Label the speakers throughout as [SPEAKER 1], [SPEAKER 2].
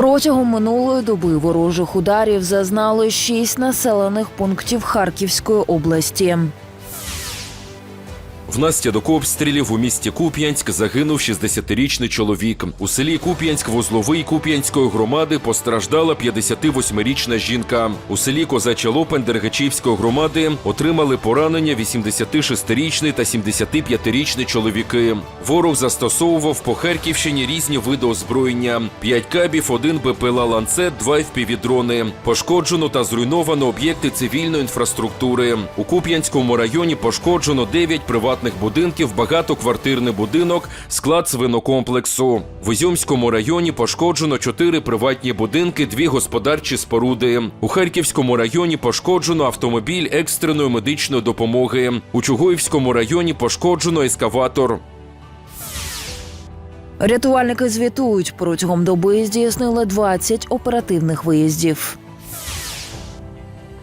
[SPEAKER 1] Протягом минулої доби ворожих ударів зазнали шість населених пунктів Харківської області.
[SPEAKER 2] Внаслідок обстрілів у місті Куп'янськ загинув 60-річний чоловік. У селі Куп'янськ вузловий Куп'янської громади постраждала 58-річна жінка. У селі Козача Лопань Дергачівської громади отримали поранення 86-річний та 75-річний чоловіки. Ворог застосовував по Харківщині різні види озброєння: 5 кабів, 1 БПЛА ланцет, 2 FPV-дрони. Пошкоджено та зруйновано об'єкти цивільної інфраструктури. У Куп'янському районі пошкоджено 9 приватних будинків, багатоквартирний будинок, склад свинокомплексу. В Ізюмському районі пошкоджено 4 приватні будинки, 2 господарчі споруди. У Харківському районі пошкоджено автомобіль екстреної медичної допомоги. У Чугуївському районі пошкоджено ескаватор.
[SPEAKER 1] Рятувальники звітують, протягом доби здійснили 20 оперативних виїздів.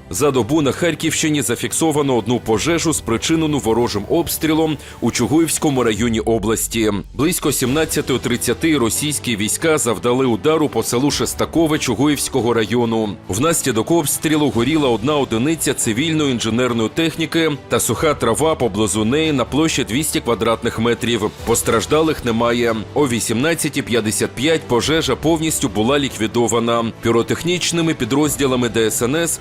[SPEAKER 2] За добу на Харківщині зафіксовано одну пожежу, спричинену ворожим обстрілом у Чугуївському районі області. Близько 17.30 російські війська завдали удару по селу Шестакове Чугуївського району. Внаслідок обстрілу горіла одна одиниця цивільної інженерної техніки та суха трава поблизу неї на площі 200 квадратних метрів. Постраждалих немає. О 18.55 пожежа повністю була ліквідована. Піротехнічними підрозділами ДСНС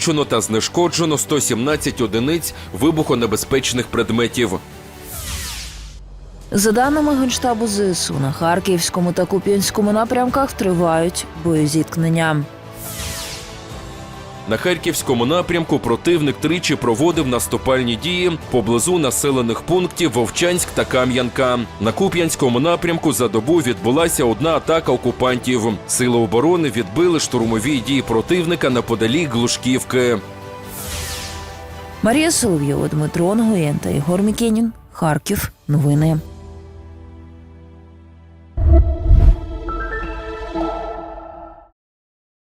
[SPEAKER 2] вилучено та знешкоджено 117 одиниць вибухонебезпечних предметів.
[SPEAKER 1] За даними Генштабу ЗСУ, на Харківському та Куп'янському напрямках тривають боєзіткнення.
[SPEAKER 2] На харківському напрямку противник тричі проводив наступальні дії поблизу населених пунктів Вовчанськ та Кам'янка. На Куп'янському напрямку за добу відбулася одна атака окупантів. Сили оборони відбили штурмові дії противника неподалік Глушківки.
[SPEAKER 1] Марія Соловйова, Дмитро Нгоєн та Ігор Мікенін. Харків. Новини.